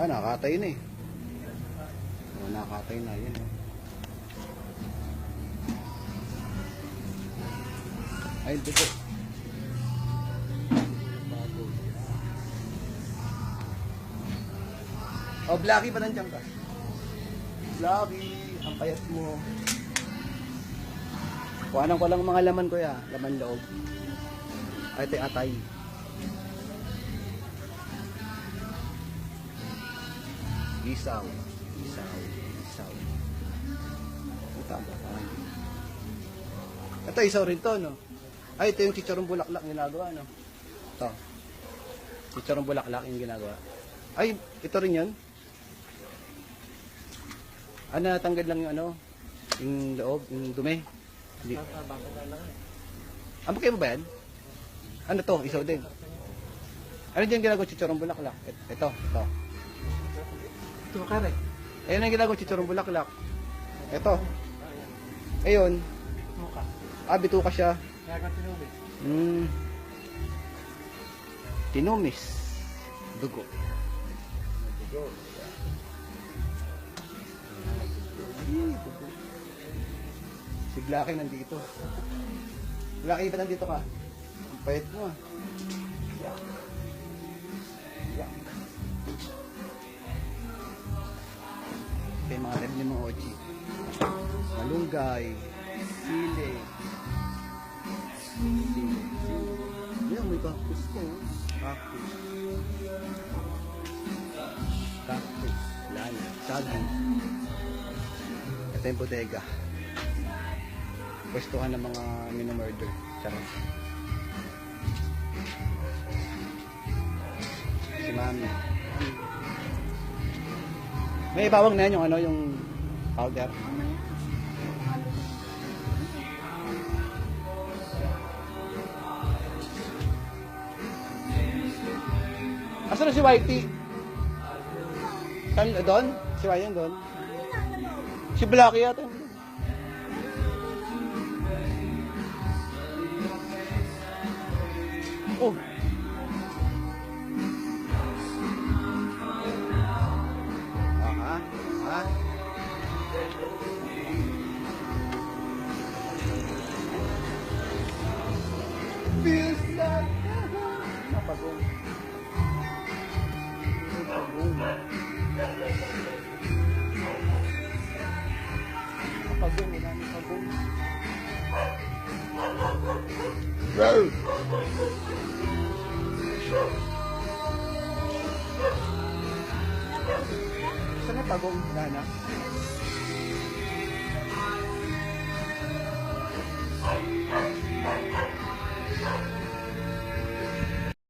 Ah, nakakatay na eh. Oh, nakakatay na yan. oh. Ay, dito. Oh, Blacky ba nandiyan ka? Blacky, ang payat mo. Kuhanan ko lang mga laman ko ya, laman loob. Ay, ito atay. Isaw. Isaw. Isaw. Ito ba? Ito, isaw rin to, no? Ay, ito yung chicharong bulaklak ginagawa, no? Ito. Chicharong bulaklak yung ginagawa. Ay, ito rin yun? Ano, natanggal lang yung ano? Yung loob, yung dumi? Hindi. Bakit mo ba yan? Ano to? Isaw din. Ano dyan ginagawa chicharong bulaklak? Ito, ito. Ito ka rin. Ayun ang ginagawa chicharong bulaklak. Ito. Ayun. Muka. Ah, bituka siya. Kaya ka tinubi. Hmm. Tinumis. Dugo. Dugo. Ay, dugo. Si Blacky nandito. Blacky, ba nandito ka? Ang payat mo ah. Ni mga ochi. Malunggay. Sili. Yan, may cactus ko. Cactus. Cactus. Lana. Saging. Ito yung bodega. Pwestuhan ng mga minumurder. Charot. Si Mami. May ibawang na yan yung ano, yung powder. Asa na si Whitey? Saan doon? Si Whitey doon? Si Blacky yata. Oh. Napagong. Wala nang pagong. Road. Saan na pagong? Wala na.